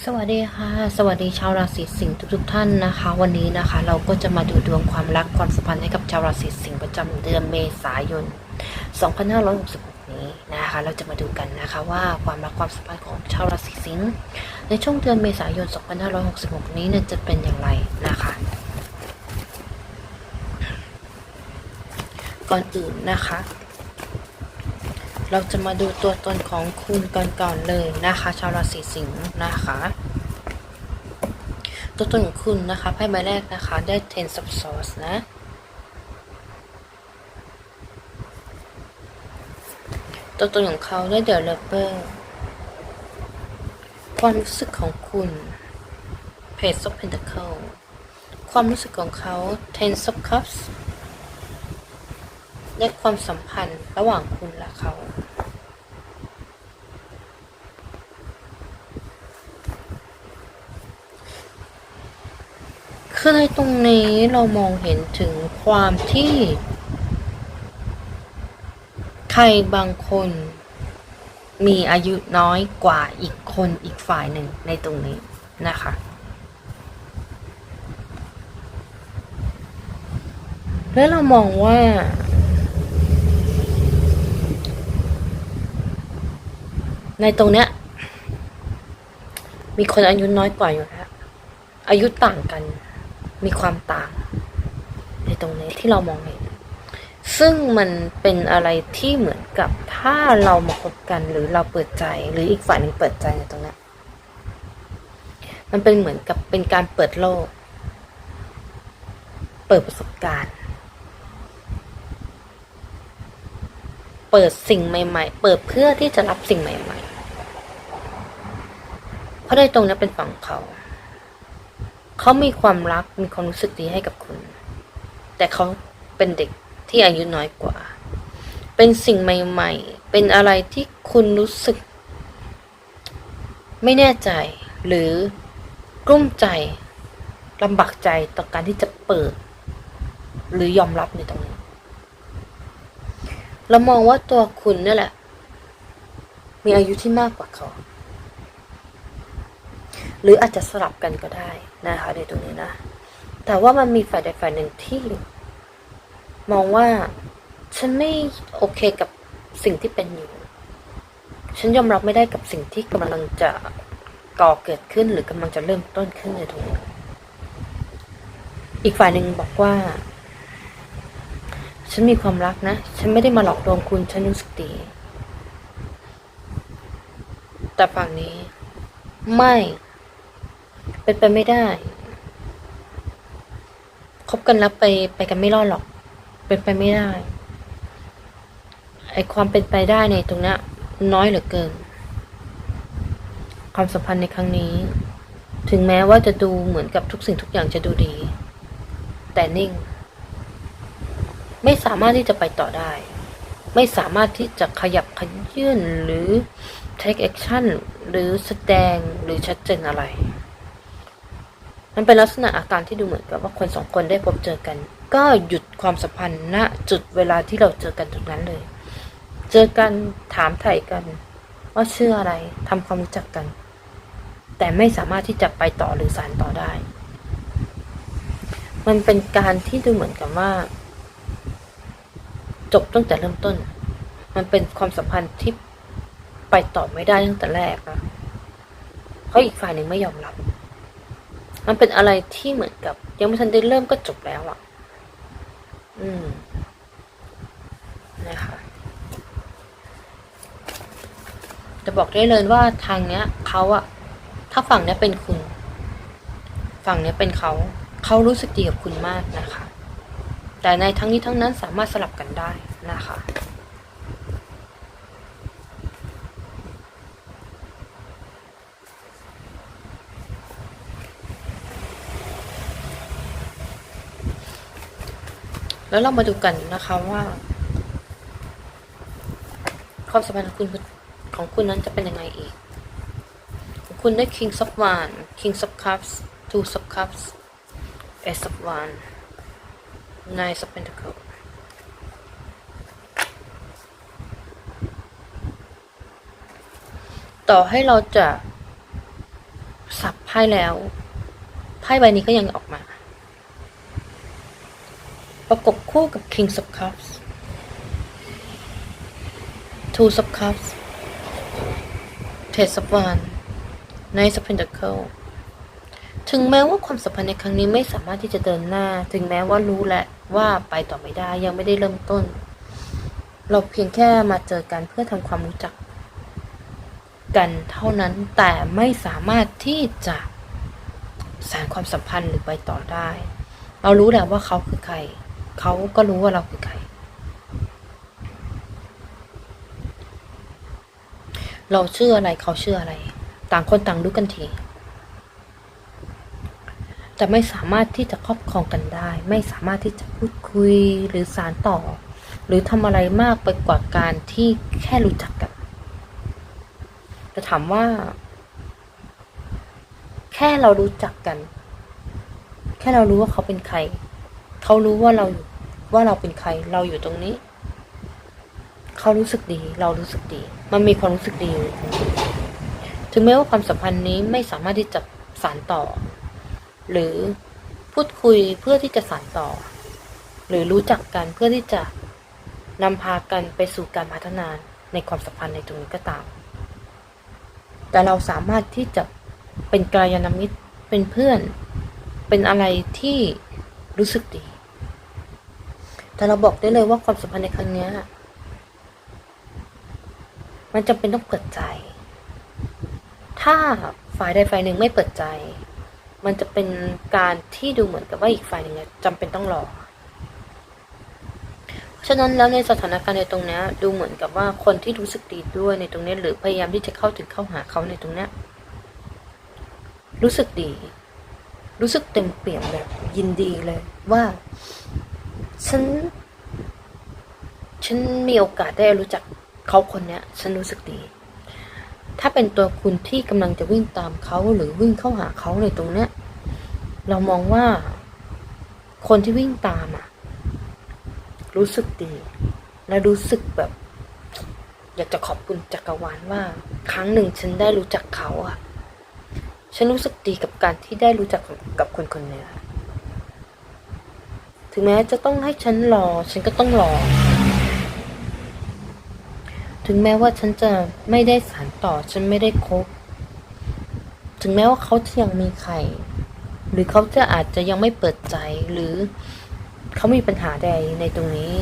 สวัสดีค่ะ สวัสดีชาวราศีสิงห์ทุกๆท่านนะคะ วันนี้นะคะ เราก็จะมาดูดวงความรักความสัมพันธ์ให้กับชาวราศีสิงห์ประจำเดือนเมษายน 2566 นี้นะคะ เราจะมาดูกันนะคะว่าความรักความสัมพันธ์ของชาวราศีสิงห์ในช่วงเดือนเมษายน 2566 นี้เนี่ยจะเป็นอย่างไรนะคะ ก่อนอื่นนะคะ เราจะมาดูตัวตนของคุณกันก่อนเลยนะคะ ชาวราศีสิงห์นะคะ ตัวตนของคุณนะคะไพ่ใบแรกนะคะได้ ten of swords นะตัวตนของเขาได้ the lover ความรู้สึกของคุณ page of pentacle ความรู้สึกของเขา ten of cups และความสัมพันธ์ระหว่างคุณและเขา คือในตรงนี้เรามองเห็นถึงความที่ ใครบางคนมีอายุน้อยกว่าอีกคนอีกฝ่ายหนึ่งในตรงนี้นะคะ แล้วเรามองว่า ในตรงเนี้ย มีคนอายุน้อยกว่าอยู่แล้วอายุต่างกัน มีความต่าง ในตรงนี้ที่เรามองเห็น ซึ่งมันเป็นอะไรที่เหมือนกับถ้าเรามาคบกันหรือเราเปิดใจหรืออีกฝ่ายหนึ่งเปิดใจในตรงนี้มันเป็นเหมือนกับเป็นการเปิดโลก เปิดประสบการณ์ เปิดสิ่งใหม่ ๆ เปิดเพื่อที่จะรับสิ่งใหม่ ๆ เพราะในตรงนี้เป็นฝั่งเขา เขามีความรักมีความรู้สึกดีให้กับคุณ แต่เขาเป็นเด็กที่อายุน้อยกว่า เป็นสิ่งใหม่ ๆ เป็นอะไรที่คุณรู้สึก ไม่แน่ใจ หรือกลุ้มใจลำบากใจต่อการที่จะเปิด หรือยอมรับในตรงนี้เรามองว่าตัวคุณนี่แหละ มีอายุที่มากกว่าเขา หรืออาจจะสลับกันก็ได้นะคะในตรงนี้นะ แต่ว่ามันมีฝ่ายใดฝ่ายหนึ่งที่ มองว่าฉันไม่โอเคกับสิ่งที่เป็นอยู่ ฉันยอมรับไม่ได้กับสิ่งที่กำลังจะก่อเกิดขึ้นหรือกำลังจะเริ่มต้นขึ้นในตรงนี้ อีกฝ่ายหนึ่งบอกว่า ฉันมีความรักนะ ฉันไม่ได้มาหลอกลวงคุณ ฉันรู้สึกดี แต่ฝั่งนี้ ไม่ เป็นไปไม่ได้คบกันแล้วไปไปกันไม่รอดหรอก เป็นไปไม่ได้ไอความเป็นไปได้ในตรงนี้น้อยเหลือเกิน ความสัมพันธ์ในครั้งนี้ ถึงแม้ว่าจะดูเหมือนกับทุกสิ่งทุกอย่างจะดูดี แต่นิ่ง ไม่สามารถที่จะไปต่อได้ ไม่สามารถที่จะขยับขยื่นหรือ take action หรือแสดงหรือชัดเจนอะไร มันเป็นลักษณะอาการที่ดูเหมือนกับว่าคนสองคนได้พบเจอกัน ก็หยุดความสัมพันธ์ณจุดเวลาที่เราเจอกันจุดนั้นเลย เจอกันถามไถ่กัน ว่าชื่ออะไรทำความรู้จักกัน แต่ไม่สามารถที่จะไปต่อหรือสานต่อได้ มันเป็นการที่ดูเหมือนกับว่า จบตั้งแต่เริ่มต้น มันเป็นความสัมพันธ์ที่ไปต่อไม่ได้ตั้งแต่แรกนะเพราะอีกฝ่ายหนึ่งไม่ยอมรับ มันเป็นอะไรที่เหมือนกับ ยังไม่ทันได้เริ่มก็จบแล้วอะ อืม นะคะจะบอกได้เลยว่าทางเนี้ยเขาอะถ้าฝั่งเนี้ยเป็นคุณ ฝั่งเนี้ยเป็นเขา เขารู้สึกดีกับคุณมากนะคะ แต่ในทั้งนี้ทั้งนั้นสามารถสลับกันได้นะคะ แล้วเรามาดูกันนะคะว่า ความสัมพันธ์ของคุณของคุณนั้นจะเป็นยังไงอีก คุณได้ King of Wands King of Cups Two of Cups Ace of Wands Nine of Pentacles ต่อให้เราจะสับไพ่แล้ว ไพ่ใบนี้ก็ยังออกมา ประกบคู่กับ King of Cups Two of Cups Page of Wands Knight of Pentacles ถึงแม้ว่าความสัมพันธ์ในครั้งนี้ไม่สามารถที่จะเดินหน้า ถึงแม้ว่ารู้แหละว่าไปต่อไม่ได้ยังไม่ได้เริ่มต้น เราเพียงแค่มาเจอกันเพื่อทำความรู้จัก กันเท่านั้นแต่ไม่สามารถที่จะสานความสัมพันธ์หรือไปต่อได้ เรารู้แล้วว่าเขาคือใคร เขาก็รู้ว่าเราคือใคร เราเชื่ออะไรเขาเชื่ออะไร ต่างคนต่างรู้กันทีแต่ไม่สามารถที่จะครอบครองกันได้ ไม่สามารถที่จะพูดคุยหรือสารต่อ หรือทำอะไรมากไปกว่าการที่แค่รู้จักกันแต่ถามว่า แค่เรารู้จักกัน แค่เรารู้ว่าเขาเป็นใคร เขารู้ว่าเราอยู่ว่าเราเป็นใคร เราอยู่ตรงนี้ เขารู้สึกดี เรารู้สึกดี มันมีความรู้สึกดีอยู่ถึงแม้ว่าความสัมพันธ์นี้ไม่สามารถที่จะสานต่อ หรือพูดคุยเพื่อที่จะสานต่อ หรือรู้จักกันเพื่อที่จะนำพากันไปสู่การพัฒนาในความสัมพันธ์ในตรงนี้ก็ตาม แต่เราสามารถที่จะเป็นกลายนามิตรเป็นเพื่อน เป็นอะไรที่รู้สึกดี แต่เราบอกได้เลยว่าความสัมพันธ์ในครั้งนี้มันจำเป็นต้องเปิดใจ ถ้าฝ่ายใดฝ่ายหนึ่งไม่เปิดใจ มันจะเป็นการที่ดูเหมือนกับว่าอีกฝ่ายหนึ่งจำเป็นต้องรอเพราะฉะนั้นแล้วในสถานการณ์ในตรงนี้ดูเหมือนกับว่าคนที่รู้สึกดีด้วยในตรงนี้หรือพยายามที่จะเข้าถึงเข้าหาเขาในตรงนี้รู้สึกดี รู้สึกเต็มเปี่ยมแบบยินดีเลยว่า ฉัน ฉันมีโอกาสได้รู้จักเขาคนเนี้ย ฉันรู้สึกดี ถ้าเป็นตัวคุณที่กำลังจะวิ่งตามเขาหรือวิ่งเข้าหาเขาในตรงเนี้ย เรามองว่า คนที่วิ่งตามอะ รู้สึกดี และรู้สึกแบบ อยากจะขอบคุณจักรวาลว่า ครั้งหนึ่งฉันได้รู้จักเขาอะ ฉันรู้สึกดีกับการที่ได้รู้จักกับคนคนนี้ ถึงแม้จะต้องให้ฉันรอ ฉันก็ต้องรอ ถึงแม้ว่าฉันจะไม่ได้สานต่อ ฉันไม่ได้คบ ถึงแม้ว่าเขาจะยังมีใคร หรือเขาจะอาจจะยังไม่เปิดใจ หรือเขามีปัญหาใดในตรงนี้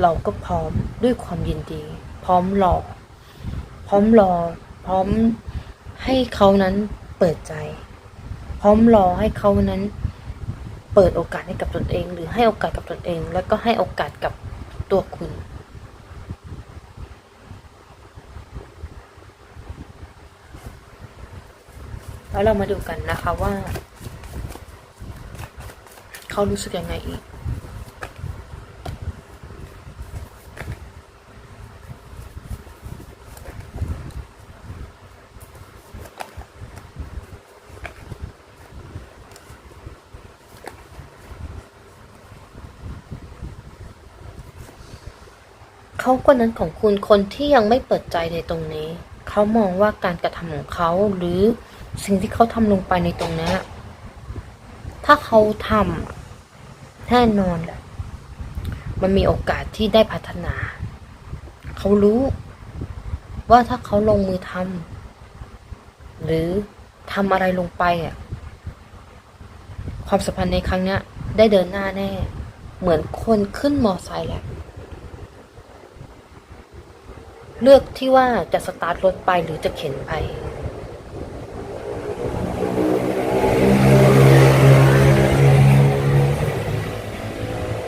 เราก็พร้อมด้วยความยินดี พร้อมรอ พร้อมรอ พร้อมให้เขานั้นเปิดใจ พร้อมรอให้เขานั้น เปิดโอกาสให้กับตนเอง หรือให้โอกาสกับตนเอง แล้วก็ให้โอกาสกับตัวคุณ แล้วเรามาดูกันนะคะว่า เขารู้สึกยังไงอีก เขาคนนั้นของคุณคนที่ยังไม่เปิดใจในตรงนี้ เขามองว่าการกระทำของเขาหรือสิ่งที่เขาทำลงไปในตรงนี้นถ้าเขาทำแน่นอนแหละมันมีโอกาสที่ได้พัฒนา เขารู้ว่าถ้าเขาลงมือทำหรือทำอะไรลงไปอะ ความสัมพันธ์ในครั้งเนี้ย ได้เดินหน้าแน่ เหมือนคนขึ้นมอไซค์แหละ เลือกที่ว่าจะสตาร์ทรถไปหรือจะเข็นไป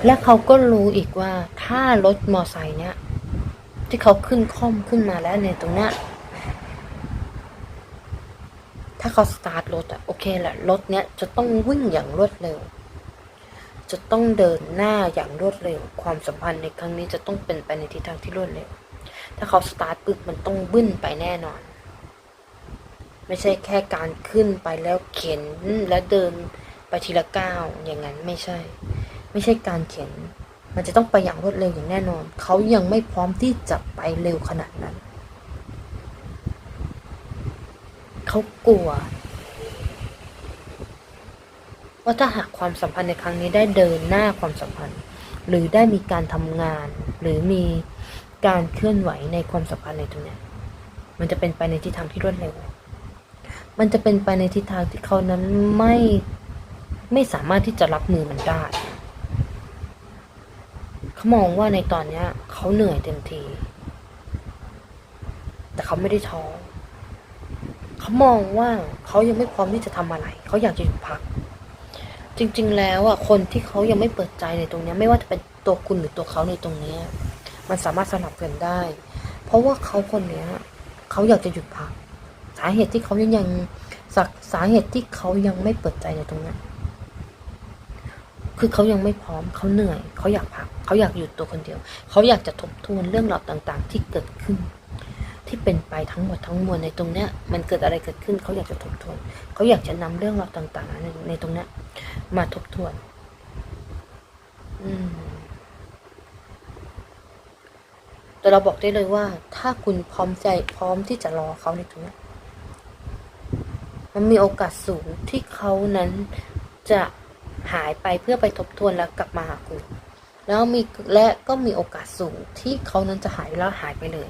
และเขาก็รู้อีกว่าถ้ารถมอไซค์เนี้ยที่เขาขึ้นค่อมขึ้นมาแล้วในตรงเนี้ยถ้าเขาสตาร์ทรถอะโอเคแหละรถเนี้ยจะต้องวิ่งอย่างรวดเร็ว จะต้องเดินหน้าอย่างรวดเร็ว ความสัมพันธ์ในครั้งนี้จะต้องเป็นไปในทิศทางที่รวดเร็ว ถ้าเขาสตาร์ทปึ๊บมันต้องบึ้นไปแน่นอน ไม่ใช่แค่การขึ้นไปแล้วเข็นและเดินไปทีละก้าวอย่างนั้นไม่ใช่ ไม่ใช่การเข็น มันจะต้องไปอย่างรวดเร็วอย่างแน่นอน เขายังไม่พร้อมที่จะไปเร็วขนาดนั้น เขากลัวว่าถ้าหากความสัมพันธ์ในครั้งนี้ได้เดินหน้าความสัมพันธ์ หรือได้มีการทำงาน หรือมี การเคลื่อนไหวในความสัมพันธ์ในตรงนี้มันจะเป็นไปในทิศทางที่รวดเร็ว มันจะเป็นไปในทิศทางที่เขานั้นไม่ไม่สามารถที่จะรับมือมันได้ เขามองว่าในตอนเนี้ย เขาเหนื่อยเต็มที แต่เขาไม่ได้ท้อเขามองว่าเขายังไม่พร้อมที่จะทำอะไร เขาอยากจะหยุดพัก จริง ๆ แล้วอะคนที่เขายังไม่เปิดใจในตรงนี้ไม่ว่าจะเป็นตัวคุณหรือตัวเขาในตรงนี้ มันสามารถสลับกันได้ เพราะว่าเขาคนเนี้ยเขาอยากจะหยุดพัก สาเหตุที่เขายังยังสาสาเหตุที่เขายังไม่เปิดใจในตรงนี้ยคือเขายังไม่พร้อมเขาเหนื่อย เขาอยากพัก เขาอยากหยุดตัวคนเดียว เขาอยากจะทบทวนเรื่องราวต่างๆ ที่เกิดขึ้น ที่เป็นไปทั้งหมดทั้งมวลในตรงเนี้ย มันเกิดอะไรเกิดขึ้น เขาอยากจะทบทวน เขาอยากจะนำเรื่องราวต่างๆในในตรงเนี้ยมาทบทวน อืม แต่เราบอกได้เลยว่า ถ้าคุณพร้อมใจพร้อมที่จะรอเขาในตรงนี้มันมีโอกาสสูงที่เขานั้นจะหายไปเพื่อไปทบทวนแล้วกลับมาหาคุณ แล้วมีและก็มีโอกาสสูงที่เขานั้นจะหายแล้วหายไปเลย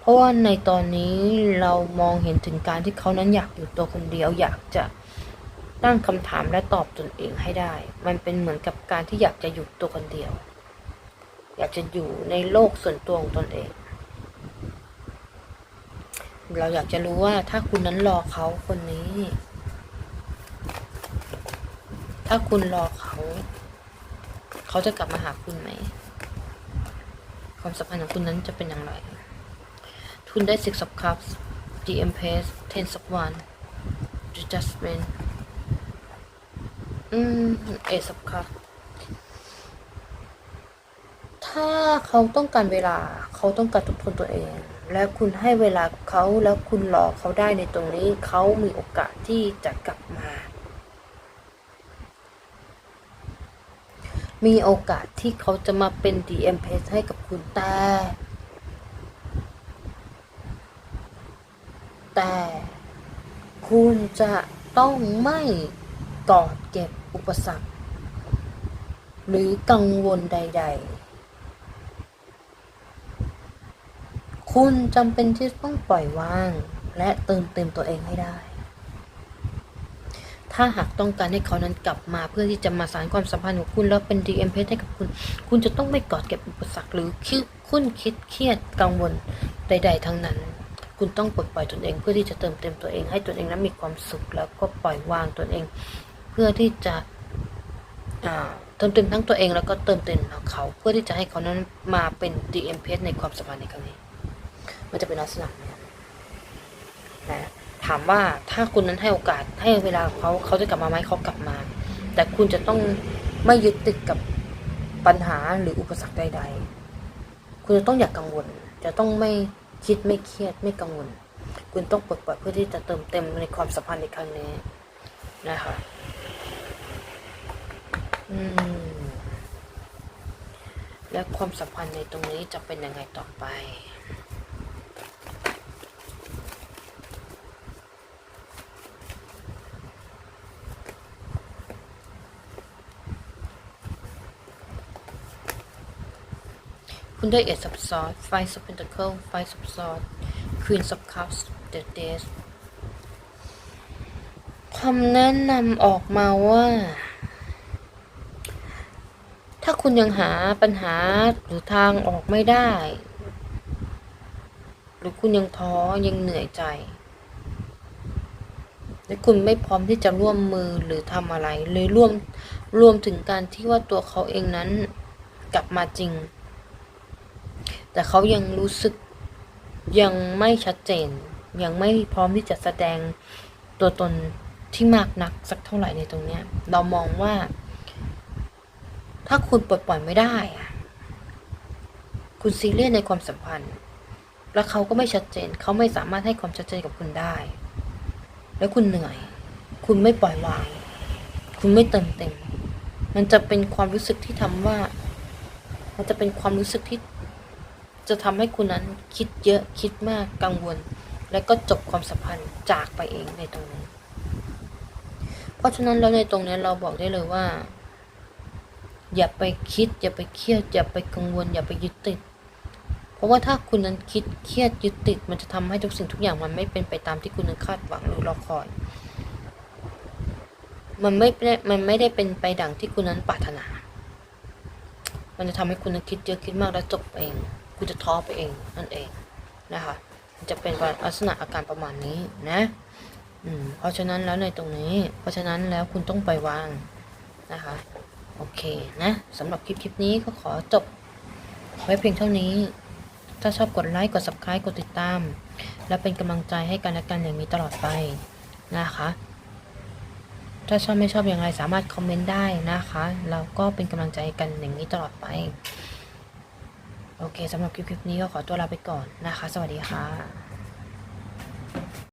เพราะว่าในตอนนี้เรามองเห็นถึงการที่เขานั้นอยากอยู่ตัวคนเดียวอยากจะ ตั้งคำถามและตอบตนเองให้ได้ มันเป็นเหมือนกับการที่อยากจะอยู่ตัวคนเดียว อยากจะอยู่ในโลกส่วนตัวของตนเอง เราอยากจะรู้ว่าถ้าคุณนั้นรอเขาคนนี้ ถ้าคุณรอเขา เขาจะกลับมาหาคุณไหม ความสัมพันธ์ของคุณนั้นจะเป็นอย่างไรคุณได้ six of cups the empress ten of one the judgment อืม ace of cups ถ้าเขาต้องการเวลา เขาต้องการทบทวนตัวเอง และคุณให้เวลากับเขาแล้วคุณรอเขาได้ในตรงนี้ เขามีโอกาสที่จะกลับมา มีโอกาสที่เขาจะมาเป็น DM p a ให้กับคุณแต่แต่คุณจะต้องไม่กอดเก็บ อุปสรรค หรือกังวลใด ๆ คุณจำเป็นที่ต้องปล่อยวาง และเติมเต็มตัวเองให้ได้ ถ้าหากต้องการให้เขานั้นกลับมาเพื่อที่จะมาสานความสัมพันธ์ของคุณแล้วเป็น DM p ให้กับคุณ คุณจะต้องไม่กอดเก็บอุปสรรคหรือคิดคุ้นคิดเครียดกังวลใด ๆ ทั้งนั้นคุณต้องปลดปล่อยตนเองเพื่อที่จะเติมเต็มตัวเองให้ตนเองนั้นมีความสุขแล้วก็ปล่อยวางตนเอง พื่อที่จะเติมเต็มทั้งตัวเองแล้วก็เติมเต็มเขา เพื่อที่จะให้เขานั้นมาเป็น DM p ในความสัมพันธ์ในครั้งนี้ มันจะเป็นลักษณะนี้นะถามว่าถ้าคุณนั้นให้โอกาสให้เวลาเขาเขาจะกลับมาไหมเขากลับมา แต่คุณจะต้องไม่ยึดติดกับปัญหาหรืออุปสรรคใด ๆ คุณจะต้องอย่ากกังวล จะต้องไม่คิดไม่เครียดไม่กังวล คุณต้องปลดปล่อยเพื่อที่จะเติมเต็มในความสัมพันธ์ในครั้งนี้นะคะ และความสัมพันธ์ในตรงนี้จะเป็นยังไงต่อไปคุณได้เอ็ดซับซ้อนไฟซับเพนตาเคิลไฟซับซ้อนควีนซับคัพส์เดอะเดสคำแนะนำออกมาว่า ถ้าคุณยังหาปัญหาหรือทางออกไม่ได้ หรือคุณยังท้อยังเหนื่อยใจ และคุณไม่พร้อมที่จะร่วมมือหรือทำอะไรหรือร่วมรวมถึงการที่ว่าตัวเขาเองนั้นกลับมาจริง แต่เขายังรู้สึกยังไม่ชัดเจน ยังไม่พร้อมที่จะแสดงตัวตนที่มากนักสักเท่าไหร่ในตรงเนี้ย เรามองว่า ถ้าคุณปลดปล่อยไม่ได้อะคุณซีเรียสในความสัมพันธ์ แล้วเขาก็ไม่ชัดเจน เขาไม่สามารถให้ความชัดเจนกับคุณได้ แล้วคุณเหนื่อย คุณไม่ปล่อยวาง คุณไม่เติมเต็ม มันจะเป็นความรู้สึกที่ทำว่า มันจะเป็นความรู้สึกที่ จะทำให้คุณนั้นคิดเยอะคิดมากกังวล และก็จบความสัมพันธ์จากไปเองในตรงนี้เพราะฉะนั้นแล้วในตรงนี้เราบอกได้เลยว่า อย่าไปคิด อย่าไปเครียด อย่าไปกังวล อย่าไปยึดติด เพราะว่าถ้าคุณนั้นคิดเครียดยึดติด มันจะทำให้ทุกสิ่งทุกอย่างมันไม่เป็นไปตามที่คุณนั้นคาดหวังหรือรอคอย มันไม่ได้มันไม่ได้เป็นไปดังที่คุณนั้นปรารถนา มันจะทำให้คุณนั้นคิดเยอะคิดมากแล้วจบเอง คุณจะท้อไปเองนั่นเองนะคะมันจะเป็นลักษณะอาการประมาณนี้นะอืมเพราะฉะนั้นแล้วในตรงนี้ เพราะฉะนั้นแล้วคุณต้องไปวางนะคะ โอเคนะสำหรับคลิปคลิปนี้ก็ขอจบไว้เพียงเท่านี้ ถ้าชอบกดไลค์กด subscribe กดติดตาม และเป็นกำลังใจให้กันและกันอย่างนี้ตลอดไปนะคะ ถ้าชอบไม่ชอบอย่างไรสามารถคอมเมนต์ได้นะคะ เราก็เป็นกำลังใจกันอย่างนี้ตลอดไปโอเคสำหรับคลิปคลิปนี้ก็ขอตัวลาไปก่อนนะคะ สวัสดีค่ะ